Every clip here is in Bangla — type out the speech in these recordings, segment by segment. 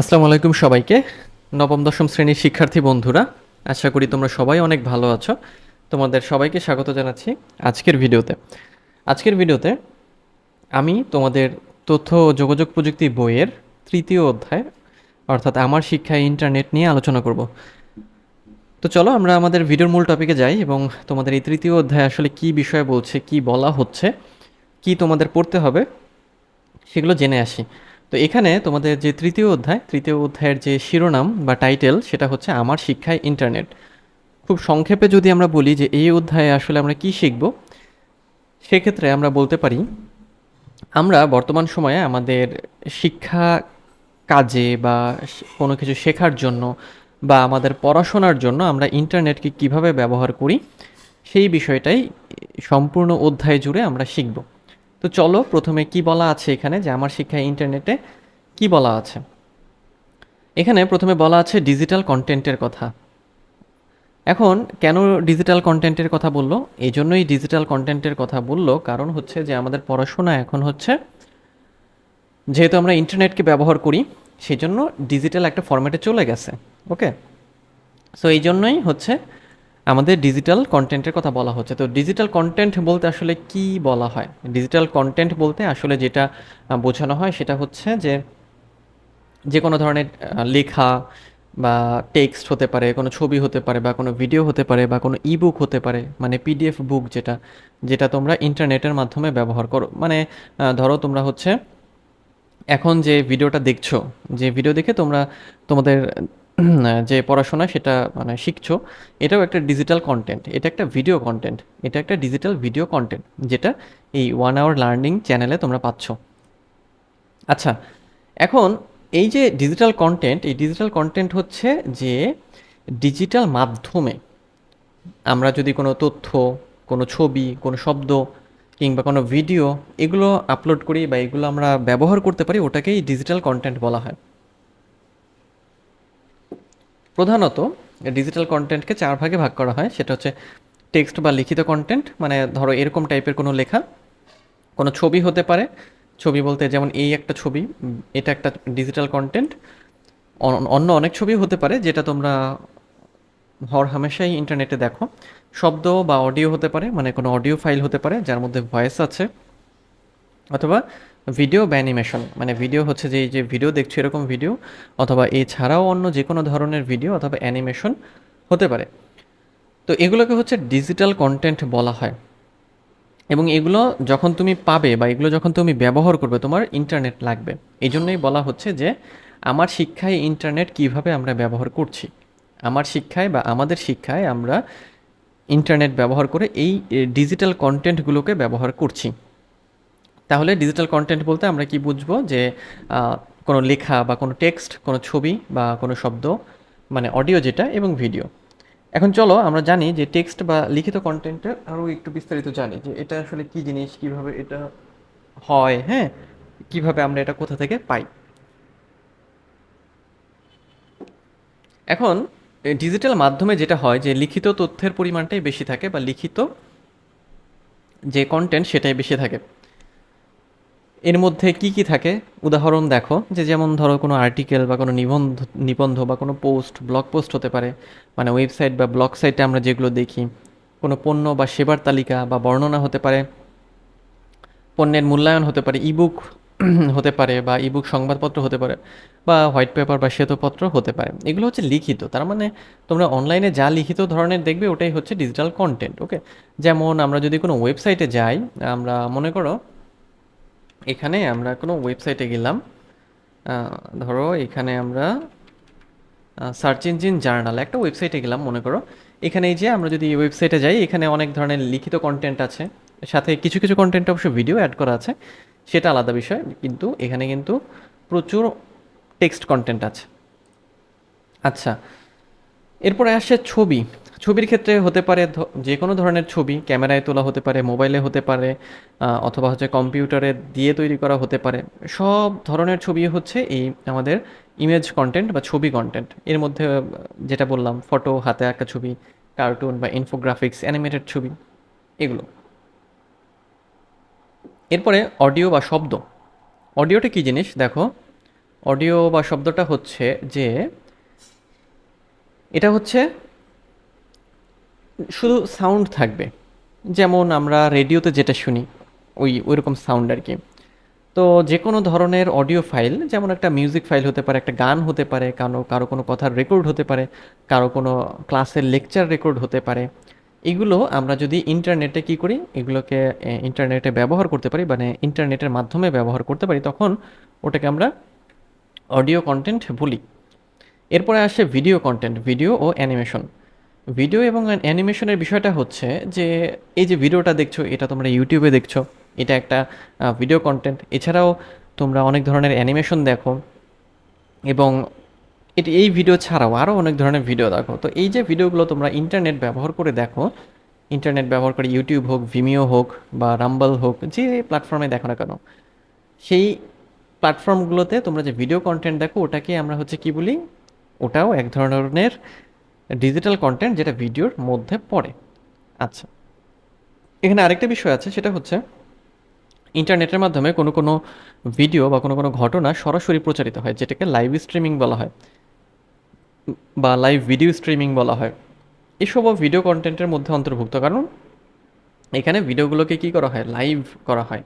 আসসালামু আলাইকুম সবাইকে। নবম, দশম শ্রেণির শিক্ষার্থী বন্ধুরা, আশা করি তোমরা সবাই অনেক ভালো আছো। তোমাদের সবাইকে স্বাগত জানাচ্ছি আজকের ভিডিওতে। আজকের ভিডিওতে আমি তোমাদের তথ্য ও যোগাযোগ প্রযুক্তি বইয়ের তৃতীয় অধ্যায়, অর্থাৎ আমার শিক্ষায় ইন্টারনেট নিয়ে আলোচনা করব। তো চলো আমরা আমাদের ভিডিওর মূল টপিকে যাই এবং তোমাদের এই তৃতীয় অধ্যায় আসলে কি বিষয়ে বলছে, কি বলা হচ্ছে, কি তোমাদের পড়তে হবে, সেগুলো জেনে আসি। তো এখানে তোমাদের যে তৃতীয় অধ্যায়, তৃতীয় অধ্যায়ের যে শিরোনাম বা টাইটেল সেটা হচ্ছে আমার শিক্ষায় ইন্টারনেট খুব সংক্ষেপে যদি আমরা বলি যে এই অধ্যায়ে আসলে আমরা কি শিখব, সেক্ষেত্রে আমরা বলতে পারি, আমরা বর্তমান সময়ে আমাদের শিক্ষা কাজে বা কোনো কিছু শেখার জন্য বা আমাদের পড়াশোনার জন্য আমরা ইন্টারনেটকে কীভাবে ব্যবহার করি, সেই বিষয়টাই সম্পূর্ণ অধ্যায় জুড়ে আমরা শিখব। তো চলো প্রথমে কি বলা আছে এখানে যে আমার শিক্ষায় ইন্টারনেটে কি বলা আছে? এখানে প্রথমে বলা আছে ডিজিটাল কন্টেন্টের কথা। এখন কেন ডিজিটাল কন্টেন্টের কথা বলল? এই জন্যই ডিজিটাল কন্টেন্টের কথা বলল, কারণ হচ্ছে যে আমাদের পড়াশোনা এখন হচ্ছে, যেহেতু আমরা ইন্টারনেটকে ব্যবহার করি সেই জন্য ডিজিটাল একটা ফরম্যাটে চলে গেছে ওকে সো এই জন্যই হচ্ছে আমাদের ডিজিটাল কন্টেন্টের কথা বলা হচ্ছে। তো ডিজিটাল কন্টেন্ট বলতে আসলে কি বলা হয়? ডিজিটাল কন্টেন্ট বলতে আসলে যেটা বোঝানো হয় সেটা হচ্ছে যে যে কোনো ধরনের লেখা বা টেক্সট হতে পারে, কোনো ছবি হতে পারে বা কোনো ভিডিও হতে পারে বা কোনো ইবুক হতে পারে মানে পিডিএফ বুক যেটা যেটা তোমরা ইন্টারনেটের মাধ্যমে ব্যবহার করো। মানে ধরো তোমরা হচ্ছে, এখন যে ভিডিওটা দেখছ, যে ভিডিও দেখে তোমরা তোমাদের যে পড়াশোনা সেটা মানে শিখছো, এটাও একটা ডিজিটাল কন্টেন্ট এটা একটা ভিডিও কন্টেন্ট এটা একটা ডিজিটাল ভিডিও কন্টেন্ট যেটা এই ওয়ান আওয়ার লার্নিং চ্যানেলে তোমরা পাচ্ছ। আচ্ছা এখন এই যে ডিজিটাল কন্টেন্ট এই ডিজিটাল কন্টেন্ট হচ্ছে যে ডিজিটাল মাধ্যমে আমরা যদি কোনো তথ্য, কোনো ছবি, কোনো শব্দ কিংবা কোনো ভিডিও এগুলো আপলোড করি বা এগুলো আমরা ব্যবহার করতে পারি, ওটাকেই ডিজিটাল কন্টেন্ট বলা হয়। প্রধানত ডিজিটাল কন্টেন্টকে চার ভাগে ভাগ করা হয়। সেটা হচ্ছে টেক্সট বা লিখিত কন্টেন্ট মানে ধরো এরকম টাইপের কোনো লেখা, কোনো ছবি হতে পারে। ছবি বলতে যেমন এই একটা ছবি, এটা একটা ডিজিটাল কন্টেন্ট অন্য অনেক ছবি হতে পারে যেটা তোমরা হর হামেশাই ইন্টারনেটে দেখো। শব্দ বা অডিও হতে পারে মানে কোনো অডিও ফাইল হতে পারে, যার মধ্যে ভয়েস আছে। অথবা ভিডিও বা অ্যানিমেশন। মানে ভিডিও হচ্ছে যে, এই যে ভিডিও দেখছ এরকম ভিডিও, অথবা এছাড়াও অন্য যে কোনো ধরনের ভিডিও অথবা অ্যানিমেশন হতে পারে। তো এগুলোকে হচ্ছে ডিজিটাল কন্টেন্ট বলা হয়। এবং এগুলো যখন তুমি পাবে বা এগুলো যখন তুমি ব্যবহার করবে, তোমার ইন্টারনেট লাগবে। এই জন্যই বলা হচ্ছে যে, আমার শিক্ষায় ইন্টারনেট কীভাবে আমরা ব্যবহার করছি? আমার শিক্ষায় বা আমাদের শিক্ষায় আমরা ইন্টারনেট ব্যবহার করে এই ডিজিটাল কন্টেন্টগুলোকে ব্যবহার করছি। তাহলে ডিজিটাল কন্টেন্ট বলতে আমরা কি বুঝব? যে কোনো লেখা বা কোনো টেক্সট কোনো ছবি বা কোনো শব্দ মানে অডিও যেটা এবং ভিডিও এখন চলো আমরা জানি যে টেক্সট বা লিখিত কন্টেন্টের আরও একটু বিস্তারিত জানি, যে এটা আসলে কি জিনিস, কীভাবে এটা হয় হ্যাঁ? কীভাবে আমরা এটা কোথা থেকে পাই? এখন ডিজিটাল মাধ্যমে যেটা হয়, যে লিখিত তথ্যের পরিমাণটাই বেশি থাকে বা লিখিত যে কন্টেন্ট সেটাই বেশি থাকে। এর মধ্যে কি কি থাকে? উদাহরণ দেখো, যে যেমন ধরো কোনো আর্টিকেল বা কোনো নিবন্ধ নিবন্ধ বা কোনো পোস্ট ব্লগ পোস্ট হতে পারে। মানে ওয়েবসাইট বা ব্লগ সাইটে আমরা যেগুলো দেখি, কোনো পণ্য বা সেবার তালিকা বা বর্ণনা হতে পারে। পণ্যের মূল্যায়ন হতে পারে ইবুক হতে পারে বা ইবুক সংবাদপত্র হতে পারে বা হোয়াইট পেপার বা শ্বেতপত্র হতে পারে। এগুলো হচ্ছে লিখিত, তার মানে তোমরা অনলাইনে যা লিখিত ধরনের দেখবে, ওটাই হচ্ছে ডিজিটাল কন্টেন্ট ওকে যেমন আমরা যদি কোনো ওয়েবসাইটে যাই, আমরা মনে করো এখানে আমরা কোনো ওয়েবসাইটে গেলাম। ধরো এখানে আমরা সার্চ ইঞ্জিন জার্নাল একটা ওয়েবসাইটে গেলাম, মনে করো। এখানে এই যে আমরা যদি ওয়েবসাইটে যাই, এখানে অনেক ধরনের লিখিত কন্টেন্ট আছে। সাথে কিছু কিছু কন্টেন্ট অবশ্য ভিডিও অ্যাড করা আছে। সেটা আলাদা বিষয়, কিন্তু এখানে কিন্তু প্রচুর টেক্সট কন্টেন্ট আছে। আচ্ছা এরপরে আসে ছবি। ছবির ক্ষেত্রে হতে পারে যে কোনো ধরনের ছবি ক্যামেরায় তোলা হতে পারে, মোবাইলে হতে পারে অথবা হচ্ছে কম্পিউটারে দিয়ে তৈরি করা হতে পারে। সব ধরনের ছবি হচ্ছে এই আমাদের ইমেজ কন্টেন্ট বা ছবি কন্টেন্ট এর মধ্যে যেটা বললাম ফটো হাতে আঁকা ছবি কার্টুন বা ইনফোগ্রাফিক্স অ্যানিমেটেড ছবি, এগুলো। এরপরে অডিও বা শব্দ। অডিওটা কী জিনিস? দেখো অডিও বা শব্দটা হচ্ছে যে, এটা হচ্ছে শুধু সাউন্ড থাকবে। যেমন আমরা রেডিওতে যেটা শুনি, ওই, ওইরকম সাউন্ড আর কি। তো যে কোনো ধরনের অডিও ফাইল যেমন একটা মিউজিক ফাইল হতে পারে, একটা গান হতে পারে, কারও কারও কোনো কথার রেকর্ড হতে পারে, কারও কোনো ক্লাসের লেকচার রেকর্ড হতে পারে। এগুলো আমরা যদি ইন্টারনেটে কি করি, এগুলোকে ইন্টারনেটে ব্যবহার করতে পারি মানে ইন্টারনেটের মাধ্যমে ব্যবহার করতে পারি, তখন ওটাকে আমরা অডিও কন্টেন্ট বলি। এরপরে আসে ভিডিও কন্টেন্ট ভিডিও ও অ্যানিমেশন ভিডিও এবং অ্যানিমেশনের বিষয়টা হচ্ছে যে এই যে ভিডিওটা দেখছ, এটা তোমরা ইউটিউবে দেখছ, এটা একটা ভিডিও কন্টেন্ট এছাড়াও তোমরা অনেক ধরনের অ্যানিমেশন দেখো এবং এটি, এই ভিডিও ছাড়াও আরও অনেক ধরনের ভিডিও দেখো। তো এই যে ভিডিওগুলো তোমরা ইন্টারনেট ব্যবহার করে দেখো ইন্টারনেট ব্যবহার করে ইউটিউব হোক ভিমিও হোক বা রাম্বল হোক, যে প্ল্যাটফর্মে দেখো না কেন, সেই প্ল্যাটফর্মগুলোতে তোমরা যে ভিডিও কন্টেন্ট দেখো, ওটাকে আমরা হচ্ছে কি বলি, ওটাও এক ধরনের ডিজিটাল কন্টেন্ট যেটা ভিডিওর মধ্যে পড়ে। আচ্ছা এখানে আরেকটা বিষয় আছে, সেটা হচ্ছে ইন্টারনেটের মাধ্যমে কোনো কোনো ভিডিও বা কোনো কোনো ঘটনা সরাসরি প্রচারিত হয়, যেটাকে লাইভ স্ট্রিমিং বলা হয়, বা লাইভ ভিডিও স্ট্রিমিং বলা হয়। এসবও ভিডিও কন্টেন্টের মধ্যে অন্তর্ভুক্ত। কারণ এখানে ভিডিওগুলোকে কি করা হয়? লাইভ করা হয়।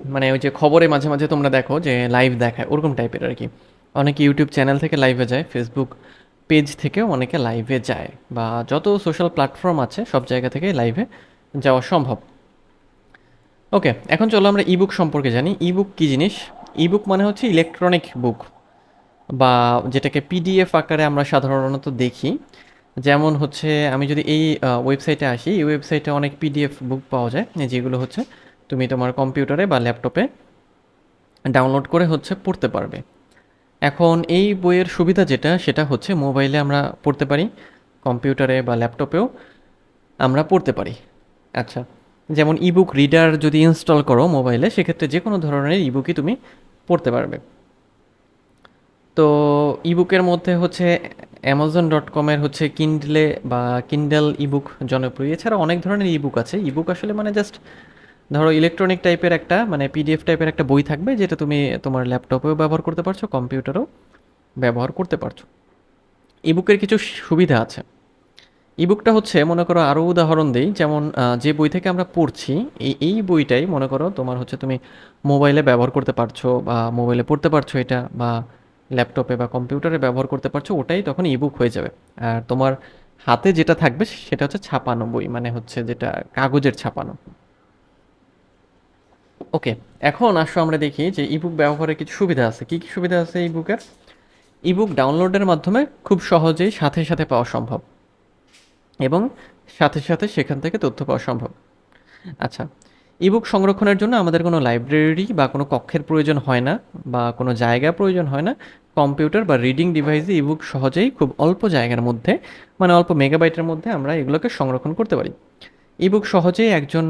মানে ওই যে খবরে মাঝে মাঝে তোমরা দেখো যে লাইভ দেখায়, ওরকম টাইপের আর কি। অনেকে ইউটিউব চ্যানেল থেকে লাইভে যায় ফেসবুক পেজ থেকেও অনেকে লাইভে যায় বা যত সোশ্যাল প্ল্যাটফর্ম আছে, সব জায়গা থেকে লাইভে যাওয়া সম্ভব। ওকে এখন চলো আমরা ইবুক সম্পর্কে জানি। ইবুক কী জিনিস? ইবুক মানে হচ্ছে ইলেকট্রনিক বুক বা যেটাকে পিডিএফ আকারে আমরা সাধারণত দেখি। যেমন হচ্ছে, আমি যদি এই ওয়েবসাইটে আসি, এই ওয়েবসাইটে অনেক পিডিএফ বুক পাওয়া যায়, যেগুলো হচ্ছে তুমি তোমার কম্পিউটারে বা ল্যাপটপে ডাউনলোড করে হচ্ছে পড়তে পারবে। এখন এই বইয়ের সুবিধা যেটা, সেটা হচ্ছে মোবাইলে আমরা পড়তে পারি, কম্পিউটারে বা ল্যাপটপেও আমরা পড়তে পারি। আচ্ছা যেমন ইবুক রিডার যদি ইনস্টল করো মোবাইলে, সেক্ষেত্রে যে কোনো ধরনের ইবুকই তুমি পড়তে পারবে। তো ইবুকের মধ্যে হচ্ছে অ্যামাজন ডট কমের হচ্ছে কিন্ডলে বা কিন্ডেল ইবুক জনপ্রিয়। এছাড়া অনেক ধরনের ইবুক আছে। ইবুক আসলে মানে জাস্ট ধরো ইলেকট্রনিক টাইপের একটা মানে পিডিএফ টাইপের একটা বই থাকবে যেটা তুমি তোমার ল্যাপটপেও ব্যবহার করতে পারছ কম্পিউটারেও ব্যবহার করতে পারছ। ইবুকের কিছু সুবিধা আছে। ইবুকটা হচ্ছে, মনে করো আরও উদাহরণ দিই, যেমন যে বই থেকে আমরা পড়ছি, এই এই বইটাই মনে করো তোমার হচ্ছে তুমি মোবাইলে ব্যবহার করতে পারছ বা মোবাইলে পড়তে পারছ এটা বা ল্যাপটপে বা কম্পিউটারে ব্যবহার করতে পারছ, ওটাই তখন ইবুক হয়ে যাবে। আর তোমার হাতে যেটা থাকবে, সেটা হচ্ছে ছাপানো বই মানে হচ্ছে যেটা কাগজের ছাপানো। ওকে এখন আসো আমরা দেখি যে ইবুক ব্যবহারের কিছু সুবিধা আছে। কি কি সুবিধা আছে ইবুকের ইবুক ডাউনলোডের মাধ্যমে খুব সহজেই সাথে সাথে পাওয়া সম্ভব এবং সাথে সাথে সেখান থেকে তথ্য পাওয়া সম্ভব। আচ্ছা ইবুক সংরক্ষণের জন্য আমাদের কোনো লাইব্রেরি বা কোনো কক্ষের প্রয়োজন হয় না বা কোনো জায়গা প্রয়োজন হয় না। কম্পিউটার বা রিডিং ডিভাইসে ইবুক সহজেই খুব অল্প জায়গার মধ্যে মানে অল্প মেগাবাইটের মধ্যে আমরা এগুলোকে সংরক্ষণ করতে পারি। ইবুক সহজেই একজন,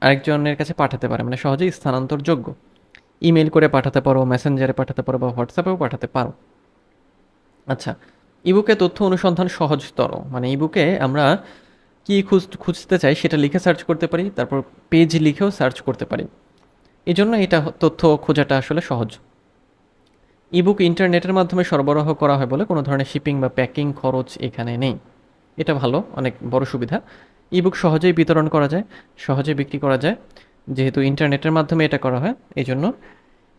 আরেকজনের কাছে পাঠাতে পারে মানে সহজেই স্থানান্তরযোগ্য। ইমেল করে পাঠাতে পারো মেসেঞ্জারে পাঠাতে পারো, বা হোয়াটসঅ্যাপেও পাঠাতে পারো। আচ্ছা ইবুকে তথ্য অনুসন্ধান সহজতর। মানে ইবুকে আমরা কি খুঁজ, খুঁজতে চাই সেটা লিখে সার্চ করতে পারি, তারপর পেজ লিখেও সার্চ করতে পারি। এই জন্য এটা তথ্য খোঁজাটা আসলে সহজ। ইবুক ইন্টারনেটের মাধ্যমে সরবরাহ করা হয় বলে কোনো ধরনের শিপিং বা প্যাকিং খরচ এখানে নেই। এটা ভালো, অনেক বড় সুবিধা। ইবুক সহজেই বিতরণ করা যায় সহজে বিক্রি করা যায়। যেহেতু ইন্টারনেটের মাধ্যমে এটা করা হয় এই জন্য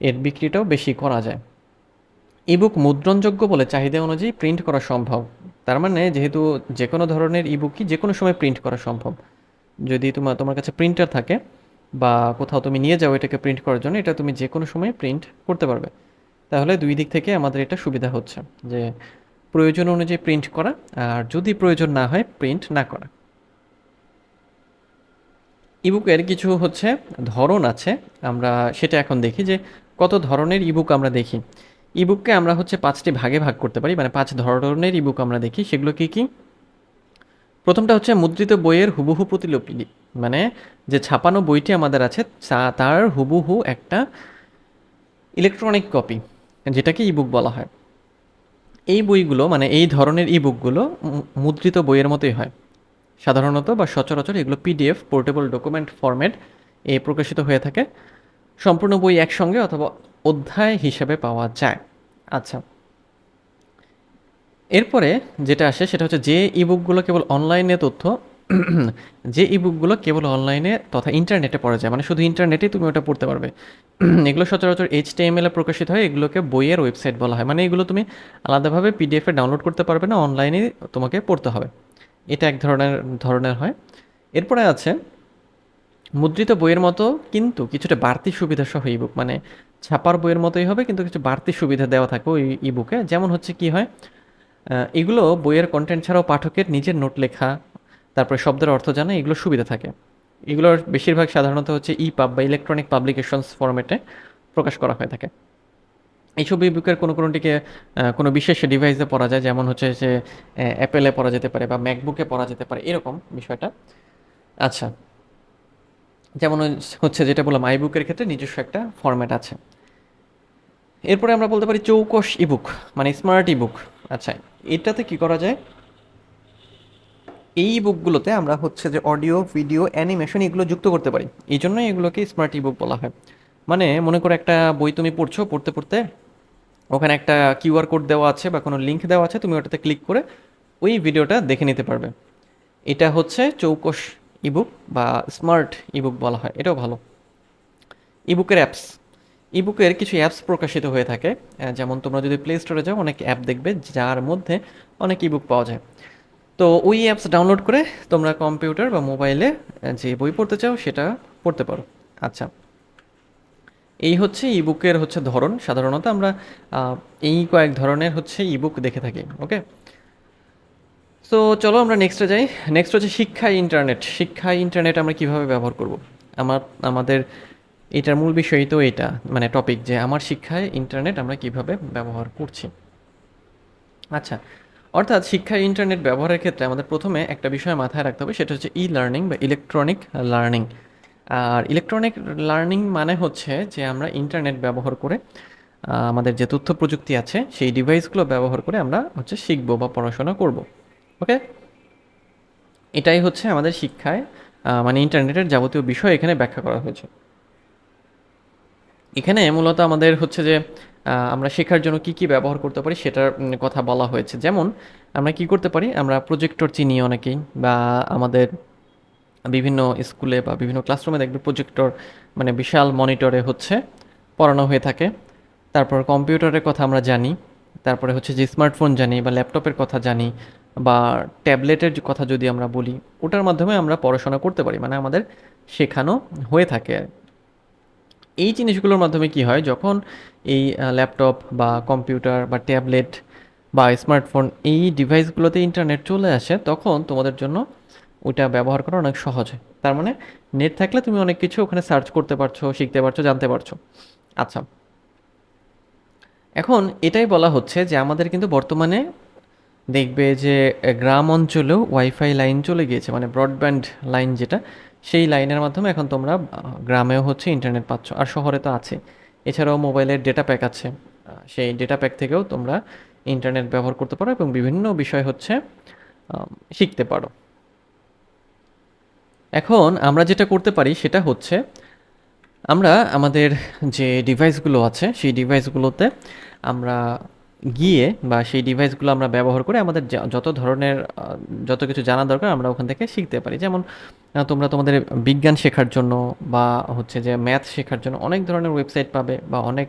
এর বিক্রিটাও বেশি করা যায়। ইবুক মুদ্রণযোগ্য বলে চাহিদা অনুযায়ী প্রিন্ট করা সম্ভব। তার মানে যেহেতু যে কোনো ধরনের ইবুকই যে কোনো সময় প্রিন্ট করা সম্ভব। যদি তোমার তোমার কাছে প্রিন্টার থাকে বা কোথাও তুমি নিয়ে যাও এটাকে প্রিন্ট করার জন্য, এটা তুমি যে কোনো সময় প্রিন্ট করতে পারবে। তাহলে দুই দিক থেকে আমাদের এটা সুবিধা হচ্ছে যে প্রয়োজন অনুযায়ী প্রিন্ট করা, আর যদি প্রয়োজন না হয় প্রিন্ট না করা। ইবুকের কিছু হচ্ছে ধরন আছে। আমরা সেটা এখন দেখি যে কত ধরনের ইবুক আমরা দেখি। ইবুককে আমরা হচ্ছে পাঁচটি ভাগে ভাগ করতে পারি মানে পাঁচ ধরনের ইবুক আমরা দেখি। সেগুলো কি কি? প্রথমটা হচ্ছে মুদ্রিত বইয়ের হুবহু প্রতিলিপি মানে যে ছাপানো বইটি আমাদের আছে তার হুবহু একটা ইলেকট্রনিক কপি যেটাকে ইবুক বলা হয়। এই বইগুলো মানে এই ধরনের ইবুকগুলো মুদ্রিত বইয়ের মতোই হয়। সাধারণত বা সচরাচর এগুলো পিডিএফ পোর্টেবল ডকুমেন্ট ফরম্যাট এ প্রকাশিত হয়ে থাকে। সম্পূর্ণ বই একসঙ্গে অথবা অধ্যায় হিসেবে পাওয়া যায়। আচ্ছা। এরপরে যেটা আসে সেটা হচ্ছে যে ইবুকগুলো কেবল অনলাইনে তথ্য, যে ইবুকগুলো কেবল অনলাইনে তথা ইন্টারনেটে পড়া যায়। মানে শুধু ইন্টারনেটেই তুমি ওটা পড়তে পারবে। এগুলো সচরাচর এইচ এ প্রকাশিত হয়, এগুলোকে বইয়ের ওয়েবসাইট বলা হয়। মানে এগুলো তুমি আলাদাভাবে পিডিএফে ডাউনলোড করতে পারবে না অনলাইনে তোমাকে পড়তে হবে। এটা এক ধরনের ধরনের হয়। এরপরে আছে, মুদ্রিত বইয়ের মতো কিন্তু কিছুটা বাড়তি সুবিধা সহ ইবুক মানে ছাপার বইয়ের মতোই হবে, কিন্তু কিছু বাড়তি সুবিধা দেওয়া থাকে ওই ইবুকে যেমন হচ্ছে কি হয় এগুলো বইয়ের কন্টেন্ট ছাড়াও পাঠকের নিজের নোট লেখা, তারপরে শব্দের অর্থ জানা, এগুলো সুবিধা থাকে। এগুলোর বেশিরভাগ সাধারণত হচ্ছে ই পাব বা ইলেকট্রনিক পাবলিকেশনস ফরম্যাটে প্রকাশ করা হয়ে থাকে। এইসব ইবুকের কোনো কোনোটিকে কোনো বিশেষ ডিভাইসে পড়া যায়, যেমন হচ্ছে যে অ্যাপেলে পড়া যেতে পারে বা ম্যাকবুকে পড়া যেতে পারে, এরকম বিষয়টা। আচ্ছা যেমন হচ্ছে যেটা বললাম আইবুকের ক্ষেত্রে নিজস্ব একটা ফরম্যাট আছে। এরপরে আমরা বলতে পারি চৌকস ইবুক মানে স্মার্ট ইবুক আচ্ছা এটাতে কি করা যায়? এই বুকগুলোতে আমরা হচ্ছে যে অডিও ভিডিও অ্যানিমেশন এগুলো যুক্ত করতে পারি। এই জন্যই এগুলোকে স্মার্ট ইবুক বলা হয়। মানে মনে করো একটা বই তুমি পড়ছো, পড়তে পড়তে ওখানে একটা কিউআর কোড দেওয়া আছে বা কোনো লিঙ্ক দেওয়া আছে, তুমি ওটাতে ক্লিক করে ওই ভিডিওটা দেখে নিতে পারবে। এটা হচ্ছে চৌকস ইবুক বা স্মার্ট ইবুক বলা হয়, এটাও ভালো। ইবুকের অ্যাপস ইবুকের কিছু অ্যাপস প্রকাশিত হয়ে থাকে যেমন তোমরা যদি প্লে স্টোরে যাও, অনেক অ্যাপ দেখবে যার মধ্যে অনেক ইবুক পাওয়া যায়। তো ওই অ্যাপস ডাউনলোড করে তোমরা কম্পিউটার বা মোবাইলে যে বই পড়তে চাও সেটা পড়তে পারো। আচ্ছা। এই হচ্ছে ইবুকের হচ্ছে ধরন। সাধারণত আমরা এই কয়েক ধরনের হচ্ছে ইবুক দেখে থাকি, ওকে? সো চলো আমরা নেক্সটে যাই। নেক্সট হচ্ছে শিক্ষা ইন্টারনেট শিক্ষা ইন্টারনেট আমরা কীভাবে ব্যবহার করব? আমার, আমাদের এটার মূল বিষয়ই তো এটা মানে টপিক যে আমার শিক্ষায় ইন্টারনেট আমরা কীভাবে ব্যবহার করছি। আচ্ছা অর্থাৎ শিক্ষায় ইন্টারনেট ব্যবহারের ক্ষেত্রে আমাদের প্রথমে একটা বিষয় মাথায় রাখতে হবে, সেটা হচ্ছে ই লার্নিং বা ইলেকট্রনিক লার্নিং আর ইলেকট্রনিক লার্নিং মানে হচ্ছে যে আমরা ইন্টারনেট ব্যবহার করে আমাদের যে তথ্য প্রযুক্তি আছে, সেই ডিভাইসগুলো ব্যবহার করে আমরা হচ্ছে শিখব বা পড়াশোনা করব ওকে এটাই হচ্ছে আমাদের শিক্ষায় মানে ইন্টারনেটের যাবতীয় বিষয় এখানে ব্যাখ্যা করা হয়েছে। এখানে মূলত আমাদের হচ্ছে যে আমরা শেখার জন্য কি কি ব্যবহার করতে পারি সেটার কথা বলা হয়েছে। যেমন, আমরা কি করতে পারি? আমরা প্রজেক্টর চিনি অনেকেই বা আমাদের বিভিন্ন স্কুলে বা বিভিন্ন ক্লাসরুমে দেখবে প্রজেক্টর মানে বিশাল মনিটরে হচ্ছে পড়ানো হয়ে থাকে। তারপর কম্পিউটারের কথা আমরা জানি, তারপরে হচ্ছে যে স্মার্টফোন জানি বা ল্যাপটপের কথা জানি বা ট্যাবলেটের কথা যদি আমরা বলি, ওটার মাধ্যমে আমরা পড়াশোনা করতে পারি মানে আমাদের শেখানো হয়ে থাকে। এই জিনিসগুলোর মাধ্যমে কি হয়, যখন এই ল্যাপটপ বা কম্পিউটার বা ট্যাবলেট বা স্মার্টফোন এই ডিভাইসগুলোতে ইন্টারনেট চলে আসে, তখন তোমাদের জন্য ওটা ব্যবহার করা অনেক সহজ তার মানে নেট থাকলে তুমি অনেক কিছু ওখানে সার্চ করতে পারছ, শিখতে পারছ, জানতে পারছ। আচ্ছা। এখন এটাই বলা হচ্ছে যে আমাদের কিন্তু বর্তমানে দেখবে যে গ্রাম অঞ্চলেও ওয়াইফাই লাইন চলে গিয়েছে মানে ব্রডব্যান্ড লাইন যেটা, সেই লাইনের মাধ্যমে এখন তোমরা গ্রামেও হচ্ছে ইন্টারনেট পাচ্ছ, আর শহরে তো আছে। এছাড়াও মোবাইলের ডেটা প্যাক আছে সেই ডেটা প্যাক থেকেও তোমরা ইন্টারনেট ব্যবহার করতে পারো এবং বিভিন্ন বিষয় হচ্ছে শিখতে পারো। এখন আমরা যেটা করতে পারি সেটা হচ্ছে আমরা আমাদের যে ডিভাইসগুলো আছে, সেই ডিভাইসগুলোতে আমরা গিয়ে বা সেই ডিভাইসগুলো আমরা ব্যবহার করে আমাদের যত ধরনের যত কিছু জানা দরকার আমরা ওখান থেকে শিখতে পারি। যেমন তোমরা তোমাদের বিজ্ঞান শেখার জন্য বা হচ্ছে যে ম্যাথ শেখার জন্য অনেক ধরনের ওয়েবসাইট পাবে বা অনেক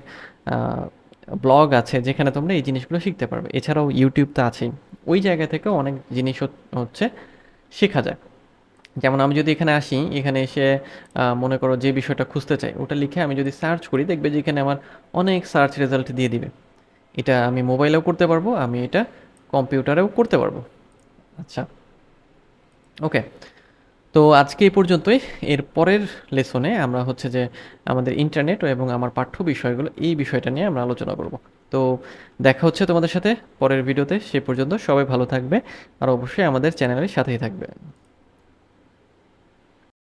ব্লগ আছে যেখানে তোমরা এই জিনিসগুলো শিখতে পারবে। এছাড়াও ইউটিউব তো আছেই। ওই জায়গা থেকেও অনেক জিনিস হচ্ছে শেখা যায়। যেমন আমি যদি এখানে আসি, এখানে এসে মনে করো যে বিষয়টা খুঁজতে চাই, ওটা লিখে আমি যদি সার্চ করি, দেখবে যে এখানে আমার অনেক সার্চ রেজাল্ট দিয়ে দিবে। এটা আমি মোবাইলেও করতে পারব, আমি এটা কম্পিউটারেও করতে পারব। আচ্ছা। ওকে। তো আজকে এই পর্যন্তই। এর পরের লেসনে আমরা হচ্ছে যে আমাদের ইন্টারনেট এবং আমার পাঠ্য বিষয়গুলো, এই বিষয়টা নিয়ে আমরা আলোচনা করব। তো দেখা হচ্ছে তোমাদের সাথে পরের ভিডিওতে সে পর্যন্ত সবাই ভালো থাকবে আর অবশ্যই আমাদের চ্যানেলের সাথেই থাকবে।